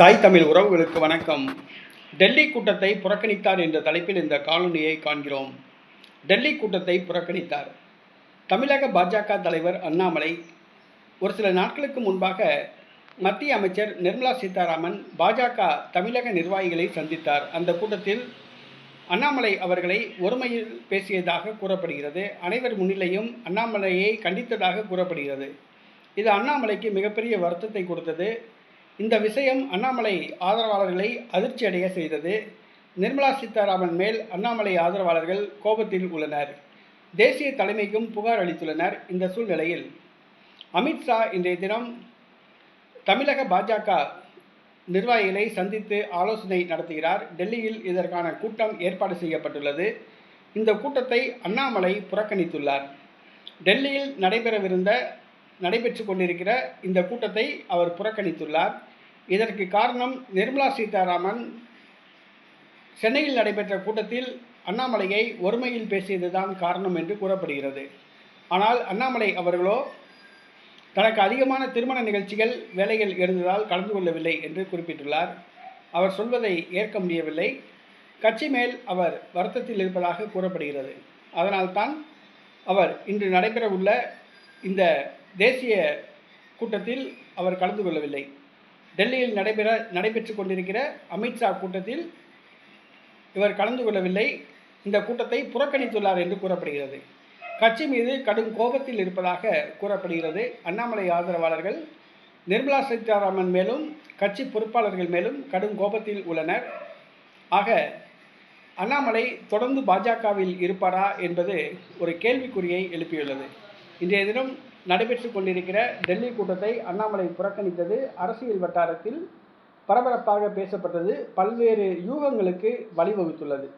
தாய் தமிழ் உறவுகளுக்கு வணக்கம். டெல்லி கூட்டத்தை புறக்கணித்தார் என்ற தலைப்பில் இந்த காணொலியை காண்கிறோம். டெல்லி கூட்டத்தை புறக்கணித்தார். தமிழக பாஜக தலைவர் அண்ணாமலை ஒரு சில நாட்களுக்கு முன்பாக மத்திய அமைச்சர் நிர்மலா சீதாராமன் பாஜக தமிழக நிர்வாகிகளை சந்தித்தார். அந்த கூட்டத்தில் அண்ணாமலை அவர்களை ஒருமையில் பேசியதாக கூறப்படுகிறது. அனைவர் முன்னிலையும் அண்ணாமலையை கண்டித்ததாக கூறப்படுகிறது. இது அண்ணாமலைக்கு மிகப்பெரிய வருத்தத்தை கொடுத்தது. இந்த விஷயம் அண்ணாமலை ஆதரவாளர்களை அதிர்ச்சியடைய செய்தது. நிர்மலா சீதாராமன் மேல் அண்ணாமலை ஆதரவாளர்கள் கோபத்தில் உள்ளனர். தேசிய தலைமைக்கும் புகார் அளித்துள்ளனர் இந்த சூழ்நிலையில். அமித்ஷா இன்றைய தினம் தமிழக பாஜக நிர்வாகிகளை சந்தித்து ஆலோசனை நடத்துகிறார். டெல்லியில் இதற்கான கூட்டம் ஏற்பாடு செய்யப்பட்டுள்ளது. இந்த கூட்டத்தை அண்ணாமலை புறக்கணித்துள்ளார். டெல்லியில் நடைபெறவிருந்த நடைபெற்று கொண்டிருக்கிற இந்த கூட்டத்தை அவர் புறக்கணித்துள்ளார். இதற்கு காரணம் நிர்மலா சீதாராமன். சென்னையில் நடைபெற்ற கூட்டத்தில் அண்ணாமலையை ஒருமையில் பேசியதுதான் காரணம் என்று கூறப்படுகிறது. ஆனால் அண்ணாமலை அவர்களோ தனக்கு அதிகமான திருமண நிகழ்ச்சிகள் வேலைகள் இருந்ததால் கலந்து கொள்ளவில்லை என்று குறிப்பிட்டுள்ளார். அவர் சொல்வதை ஏற்க முடியவில்லை. கட்சி மேல் அவர் வருத்தத்தில் இருப்பதாக கூறப்படுகிறது. அதனால்தான் அவர் இன்று நடைபெறவுள்ள இந்த தேசிய கூட்டத்தில் அவர் கலந்து கொள்ளவில்லை. டெல்லியில் நடைபெற நடைபெற்று கொண்டிருக்கிற அமித்ஷா கூட்டத்தில் இவர் கலந்து கொள்ளவில்லை. இந்த கூட்டத்தை புறக்கணித்துள்ளார் என்று கூறப்படுகிறது. கட்சி மீது கடும் கோபத்தில் இருப்பதாக கூறப்படுகிறது. அண்ணாமலை ஆதரவாளர்கள் நிர்மலா சீதாராமன் மேலும் கட்சி பொறுப்பாளர்கள் மேலும் கடும் கோபத்தில் உள்ளனர். ஆக அண்ணாமலை தொடர்ந்து பாஜகவில் இருப்பாரா என்பது ஒரு கேள்விக்குறியை எழுப்பியுள்ளது. இன்றைய தினம் நடைபெற்று கொண்டிருக்கிற டெல்லி கூட்டத்தை அண்ணாமலை புறக்கணித்தது அரசியல் வட்டாரத்தில் பரபரப்பாக பேசப்பட்டது பல்வேறு யூகங்களுக்கு வழிவகுத்துள்ளது.